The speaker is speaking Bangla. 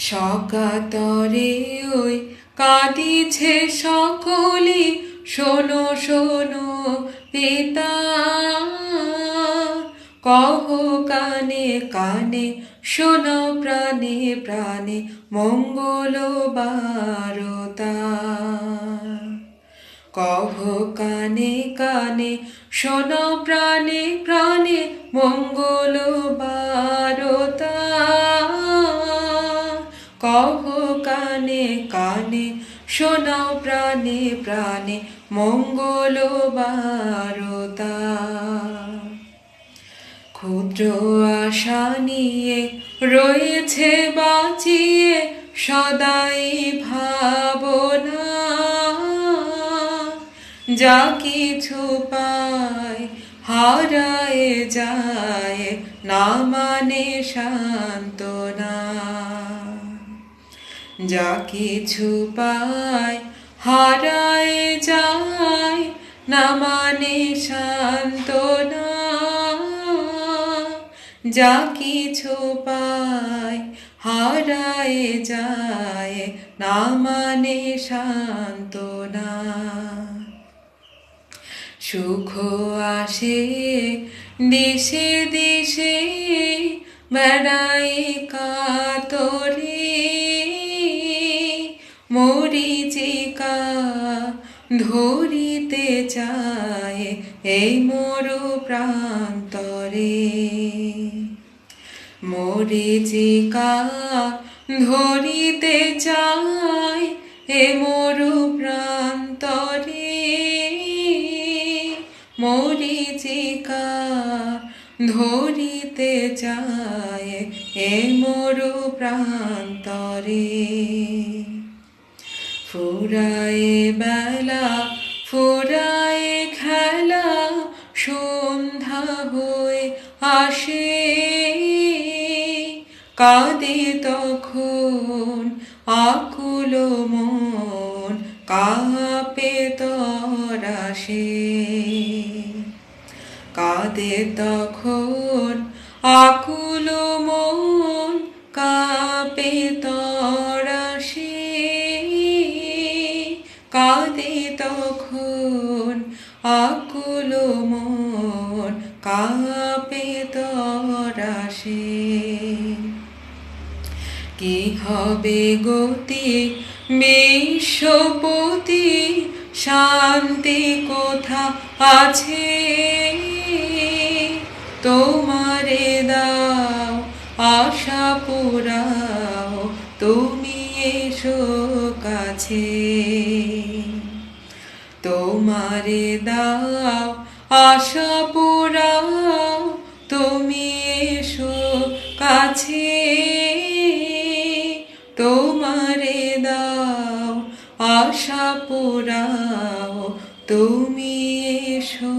সকাতরে ওই কাঁদিছে সকলে, শোনো শোনো পিতা কহ কানে কানে, শোনো প্রাণে প্রাণে মঙ্গল বারতা কহ কানে কানে, শোনো প্রাণে প্রাণে মঙ্গল কানে কানে, শোনাও প্রাণে প্রাণে, মঙ্গল বারতা। ক্ষুদ্র আশা নিয়ে, রয়েছে বাঁচিয়ে, সদাই ভাবনা। যা কিছু পায়, হারায় যায়, না মানে সান্ত্বনা। যা কিছু পায় হারায় যায়, না মানে সান্ত্বনা যা কিছু পায় হারায় যায়, না মানে সান্ত্বনা সুখ আসে দেশে দেশে বেড়াই কাতরে। ধরিতে চায় এই মরু প্রান্তরে। মরিচিকা ধরিতে চায় এ মরু প্রান্তরে। মরিচিকা ধরিতে চায় এ মরু প্রান্তরে। ফুরায়ে বেলা, ফুরায়ে খেলা, সন্ধ্যা হয়ে আসে। কাঁদে তখন আকুল মন, কাপে তরাসে কাঁদে তখন আকুল মন, কাপে তরাসে আকুল মন কাপে তরাসে কি হবে গতি? বিশ্বপতি শান্তি কোথা আছে? তোমারে দাও, আশা পুরাও, তুমি এসো কাছে। তোমারে দাও আশা পোড়াও তুমি এসো কাছে। তোমারে দাও আশা পোড়াও তুমি এসো